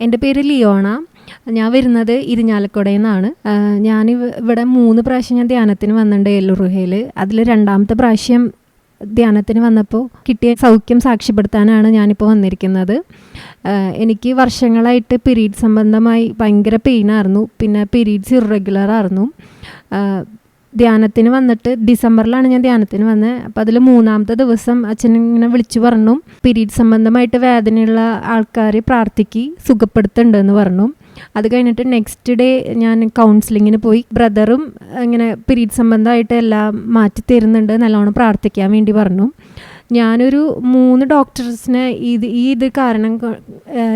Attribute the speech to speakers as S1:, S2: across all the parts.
S1: എന്റെ പേര് ലിയോണ. ഞാൻ വരുന്നത് ഇരിഞ്ഞാലക്കുടയിൽ നിന്നാണ്. ഞാൻ ഇവിടെ മൂന്ന് പ്രാവശ്യം ഞാൻ ധ്യാനത്തിന് വന്നിട്ടുണ്ട് എല്ലുറുഹയിൽ അതിൽ രണ്ടാമത്തെ പ്രാവശ്യം ധ്യാനത്തിന് വന്നപ്പോൾ കിട്ടിയ സൗഖ്യം സാക്ഷ്യപ്പെടുത്താനാണ് ഞാനിപ്പോൾ വന്നിരിക്കുന്നത്. എനിക്ക് വർഷങ്ങളായിട്ട് പീരീഡ് സംബന്ധമായി ഭയങ്കര പെയിനായിരുന്നു പിന്നെ പീരീഡ്സ് ഇറഗുലർ ആയിരുന്നു. ധ്യാനത്തിന് വന്നിട്ട് ഡിസംബറിലാണ് ഞാൻ ധ്യാനത്തിന് വന്നത് അപ്പോൾ അതിൽ മൂന്നാമത്തെ ദിവസം അച്ഛൻ ഇങ്ങനെ വിളിച്ചു പറഞ്ഞു. പിരീഡ് സംബന്ധമായിട്ട് വേദനയുള്ള ആൾക്കാർ പ്രാർത്ഥിക്ക് സുഖപ്പെടുത്തുന്നുണ്ടെന്ന് പറഞ്ഞു. അത് കഴിഞ്ഞിട്ട് നെക്സ്റ്റ് ഡേ ഞാൻ കൗൺസിലിങ്ങിന് പോയി. ബ്രദറും ഇങ്ങനെ പിരീഡ് സംബന്ധമായിട്ട് എല്ലാം മാറ്റി തരുന്നുണ്ട്. നല്ലോണം പ്രാർത്ഥിക്കാൻ വേണ്ടി പറഞ്ഞു. ഞാനൊരു മൂന്ന് ഡോക്ടേഴ്സിനെ ഇത് ഈ ഇത് കാരണം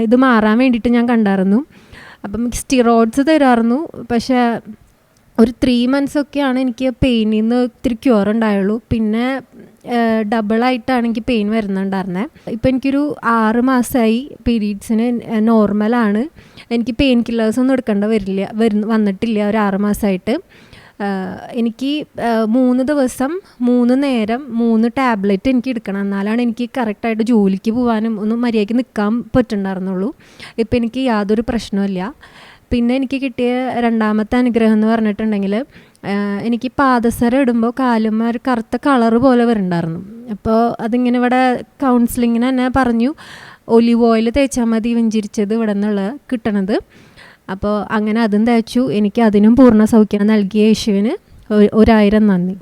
S1: ഇത് മാറാൻ വേണ്ടിയിട്ട് ഞാൻ കണ്ടായിരുന്നു. അപ്പം സ്റ്റിറോയിഡ്സ് തരായിരുന്നു പക്ഷേ ഒരു ത്രീ മന്ത്സ് ഒക്കെയാണ് എനിക്ക് പെയിനിൽ നിന്ന് ഇത്തിരി ക്യൂർ ഉണ്ടായുള്ളൂ. പിന്നെ ഡബിളായിട്ടാണ് എനിക്ക് പെയിൻ വരുന്നുണ്ടായിരുന്നത് ഇപ്പം എനിക്കൊരു ആറ് മാസമായി പീരീഡ്സിന് നോർമലാണ് എനിക്ക് പെയിൻ കില്ലേഴ്സൊന്നും എടുക്കേണ്ട വരില്ല വരുന്ന വന്നിട്ടില്ല ഒരു ആറ് മാസമായിട്ട് എനിക്ക് മൂന്ന് ദിവസം മൂന്ന് നേരം മൂന്ന് ടാബ്ലറ്റ് എനിക്ക് എടുക്കണം. എന്നാലാണ് എനിക്ക് കറക്റ്റായിട്ട് ജോലിക്ക് പോകാനും ഒന്നും മര്യാദയ്ക്ക് നിൽക്കാൻ പറ്റുന്നുണ്ടായിരുന്നുള്ളൂ ഇപ്പം എനിക്ക് യാതൊരു പ്രശ്നമില്ല പിന്നെ എനിക്ക് കിട്ടിയ രണ്ടാമത്തെ അനുഗ്രഹം എന്ന് പറഞ്ഞിട്ടുണ്ടെങ്കിൽ എനിക്ക് പാദസര ഇടുമ്പോൾ കാലുമ്മ ഒരു കറുത്ത കളറ് പോലെ വരുന്നുണ്ടായിരുന്നു അപ്പോൾ അതിങ്ങനെ ഇവിടെ കൗൺസിലിങ്ങിന് തന്നെ പറഞ്ഞു ഒലിവ് ഓയിൽ തേച്ചാൽ മതി വെഞ്ചിരിച്ചത് ഇവിടെ നിന്നുള്ള കിട്ടണത്. അപ്പോൾ അങ്ങനെ അതും തേച്ചു. എനിക്ക് അതിനും പൂർണ സൗഖ്യം നൽകിയ യേശുവിന് ഒരായിരം നന്ദി.